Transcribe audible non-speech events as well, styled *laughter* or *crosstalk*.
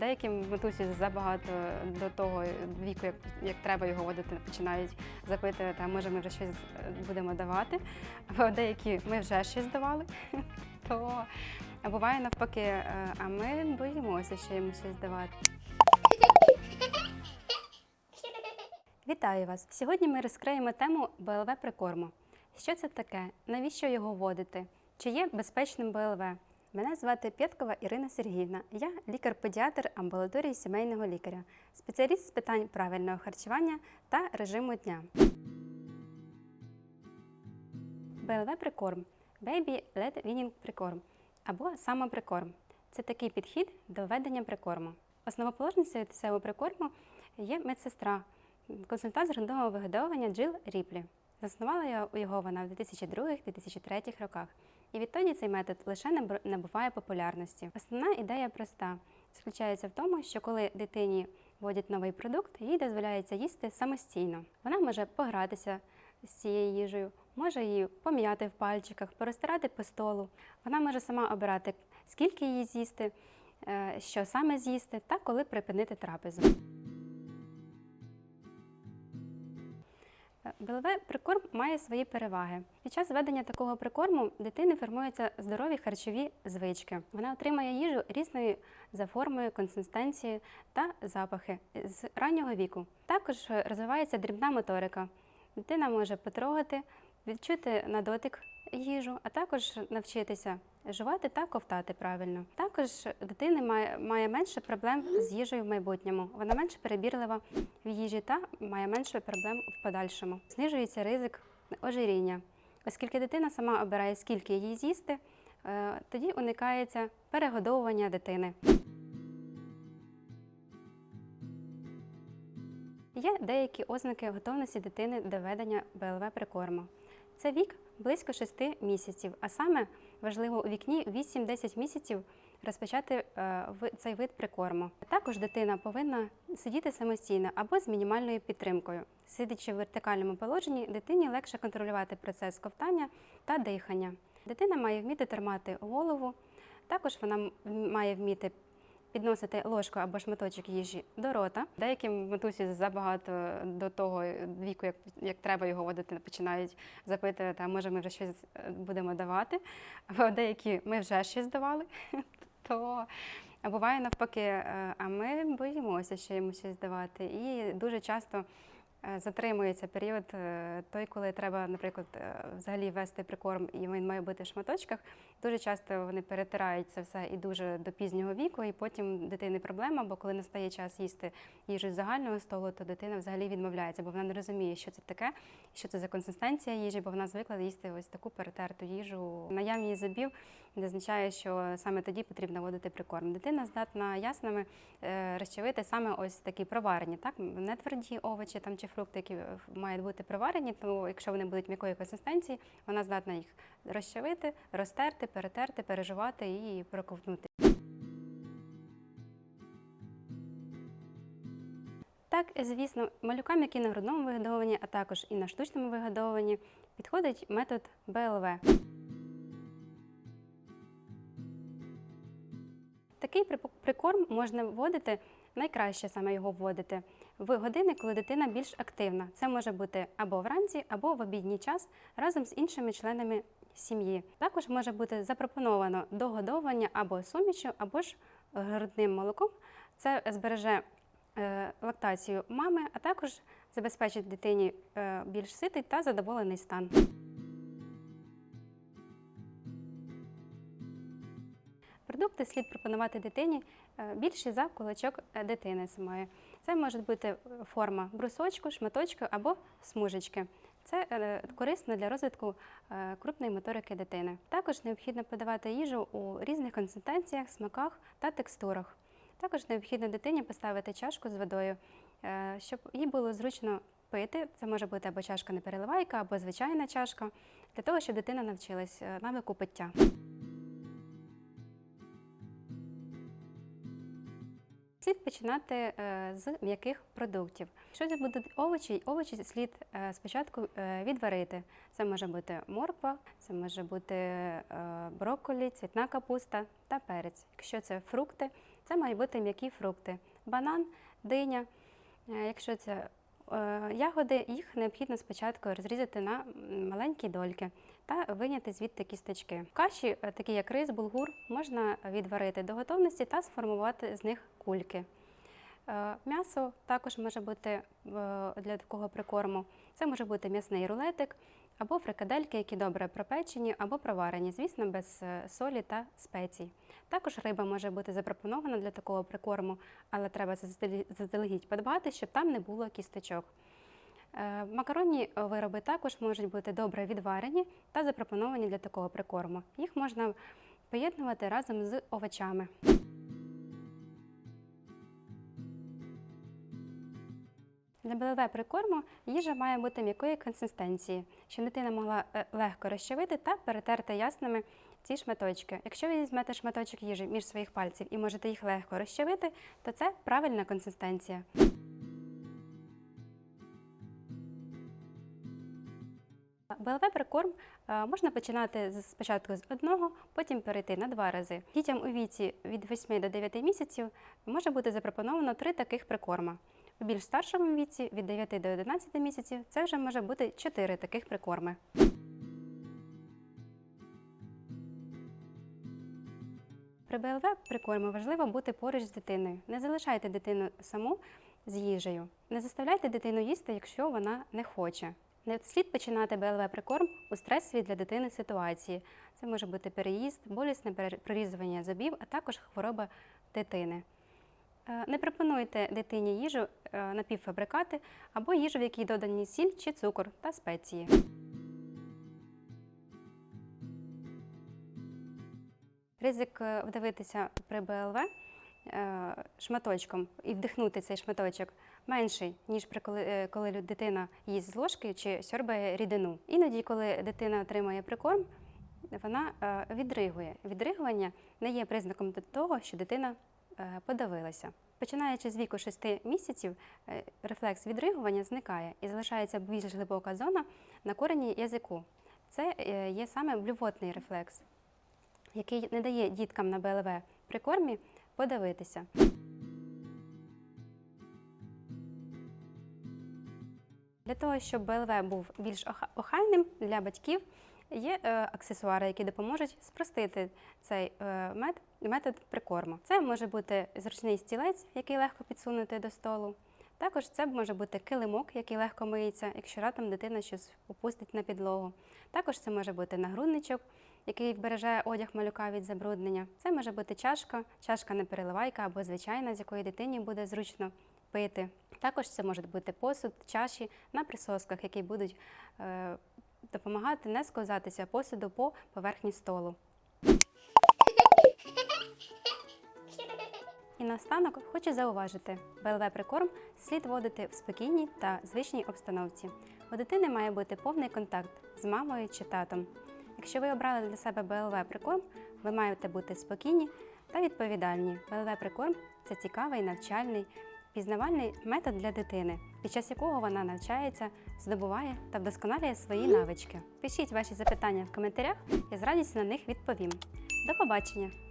Деяким матусі забагато до того віку, як, як треба його водити, починають запитувати, а може ми вже щось будемо давати. Або деякі ми вже щось давали. *laughs* То буває навпаки, а ми боїмося, що йому щось давати. *laughs* Вітаю вас! Сьогодні ми розкриємо тему БЛВ прикорму. Що це таке? Навіщо його вводити? Чи є безпечним БЛВ? Мене звати Пєткова Ірина Сергіївна. Я лікар-педіатр амбулаторії сімейного лікаря, спеціаліст з питань правильного харчування та режиму дня. БЛВ прикорм Baby Led Weaning прикорм або самоприкорм. Це такий підхід до ведення прикорму. Основоположницею цього прикорму є медсестра, консультант з грунтового вигодовування Джил Ріплі. Заснувала його вона в 2002-2003 роках. І відтоді цей метод лише набуває популярності. Основна ідея проста: заключається в тому, що коли дитині вводять новий продукт, їй дозволяється їсти самостійно. Вона може погратися з цією їжею, може її пом'яти в пальчиках, порозтирати по столу. Вона може сама обирати, скільки її з'їсти, е, що саме з'їсти та коли припинити трапезу. БЛВ прикорм має свої переваги. Під час ведення такого прикорму дитини формуються здорові харчові звички. Вона отримує їжу різної за формою, консистенцією та запахи з раннього віку. Також розвивається дрібна моторика. Дитина може потрогати, відчути на дотик їжу, а також навчитися жувати та ковтати правильно. Також дитина має, має менше проблем з їжею в майбутньому. Вона менш перебірлива в їжі та має менше проблем в подальшому. Знижується ризик ожиріння, оскільки дитина сама обирає, скільки їй з'їсти, е, тоді уникається перегодовування дитини. Є деякі ознаки готовності дитини до ведення БЛВ прикорму. Це вік близько 6 місяців, а саме важливо у вікні 8-10 місяців розпочати е, цей вид прикорму. Також дитина повинна сидіти самостійно або з мінімальною підтримкою. Сидячи в вертикальному положенні, дитині легше контролювати процес ковтання та дихання. Дитина має вміти тримати голову, також вона має вміти підносити ложку або шматочок їжі до рота. Деяким матусі забагато до того віку, як, як треба його водити, починають запитувати, а може ми вже щось е, будемо давати. Або деякі ми вже щось давали. *laughs* То буває навпаки, е, а ми боїмося, що йому щось давати. І дуже часто затримується період е, той, коли треба, наприклад, е, взагалі вести прикорм, і він має бути в шматочках. Дуже часто вони перетирають це все і дуже до пізнього віку, і потім дитини проблема, бо коли настає час їсти їжу з загального столу, то дитина взагалі відмовляється, бо вона не розуміє, що це таке, що це за консистенція їжі, бо вона звикла їсти ось таку перетерту їжу. Наявність зубів не означає, що саме тоді потрібно вводити прикорм. Дитина здатна ясними е, розчавити саме ось такі проварені, так не тверді овочі там чи фрукти, які е, мають бути проварені. То якщо вони будуть м'якої консистенції, вона здатна їх розчавити, розтерти, перетерти, переживати і проковтнути. Так, звісно, малюкам, які на грудному вигодовуванні, а також і на штучному вигодовуванні, підходить метод БЛВ. Такий прикорм можна вводити, найкраще саме його вводити в години, коли дитина більш активна. Це може бути або вранці, або в обідній час разом з іншими членами сім'ї. Також може бути запропоновано догодовування або сумішю, або ж грудним молоком. Це збереже е, лактацію мами, а також забезпечить дитині е, більш ситий та задоволений стан. Продукти слід пропонувати дитині е, більші за кулачок е, дитини самої. Це може бути е, форма брусочку, шматочку або смужечки. Це корисно для розвитку крупної моторики дитини. Також необхідно подавати їжу у різних консистенціях, смаках та текстурах. Також необхідно дитині поставити чашку з водою, щоб їй було зручно пити. Це може бути або чашка непереливайка, або звичайна чашка, для того, щоб дитина навчилась навику пиття. Слід починати е, з м'яких продуктів. Якщо це будуть овочі, овочі слід е, спочатку е, відварити. Це може бути морква, це може бути брокколі, цвітна капуста та перець. Якщо це фрукти, Це мають бути м'які фрукти: банан, диня. Якщо це ягоди, їх необхідно спочатку розрізати на маленькі дольки та виняти звідти кісточки. Каші, е, такі як рис, булгур, можна відварити до готовності та сформувати з них кульки. Е, М'ясо також може бути е, для такого прикорму. Це може бути м'ясний рулетик або фрикадельки, які добре пропечені або проварені, звісно, без е, солі та спецій. Також риба може бути запропонована для такого прикорму, але треба заздалегідь подбати, щоб там не було кісточок. Е, Макаронні вироби також можуть бути добре відварені та запропоновані для такого прикорму. Їх можна поєднувати разом з овочами. Для БЛВ прикорму їжа має бути м'якої консистенції, щоб дитина могла е, легко розчавити та перетерти ясними ці шматочки. Якщо ви візьмете шматочок їжі між своїх пальців і можете їх легко розчавити, то це правильна консистенція. БЛВ прикорм е, можна починати спочатку з одного, потім перейти на два рази. Дітям у віці від 8 до 9 місяців може бути запропоновано три таких прикорма. У більш старшому віці від 9 до 11 місяців це вже може бути 4 таких прикорми. При БЛВ прикорму важливо бути поруч з дитиною. Не залишайте дитину саму з їжею. Не заставляйте дитину їсти, якщо вона не хоче. Не слід починати БЛВ прикорм у стресовій для дитини ситуації. Це може бути переїзд, болісне прорізування зубів, а також хвороба дитини. Е, Не пропонуйте дитині їжу е, напівфабрикати або їжу, в якій додані сіль чи цукор та спеції. Ризик е, вдавитися при БЛВ шматочком і вдихнути цей шматочок менший, ніж при коли, коли дитина їсть з ложки чи сьорбає рідину. Іноді, коли дитина отримує прикорм, вона відригує. Відригування не є признаком того, що дитина подавилася. Починаючи з віку 6 місяців, е, рефлекс відригування зникає і залишається більш глибока зона на корені язику. Це е, є саме блювотний рефлекс, який не дає діткам на БЛВ при кормі подавитися. Для того, щоб БЛВ був більш охайним для батьків, є е, аксесуари, які допоможуть спростити цей е, мет- метод прикорму. Це може бути зручний стілець, який легко підсунути до столу. Також це може бути килимок, який легко миється, якщо раптом дитина щось опустить на підлогу. Також це може бути нагрудничок, який вбереже одяг малюка від забруднення. Це може бути чашка, чашка не переливайка або звичайна, з якої дитині буде зручно пити. Також це можуть бути посуд, чаші на присосках, які будуть е, допомагати не сковзатися посуду по поверхні столу. І наостанок хочу зауважити, БЛВ прикорм слід вводити в спокійній та звичній обстановці. У дитини має бути повний контакт з мамою чи татом. Якщо ви обрали для себе БЛВ прикорм, ви маєте бути спокійні та відповідальні. БЛВ прикорм це цікавий, навчальний, пізнавальний метод для дитини, під час якого вона навчається, здобуває та вдосконалює свої навички. Пишіть ваші запитання в коментарях, я з радістю на них відповім. До побачення!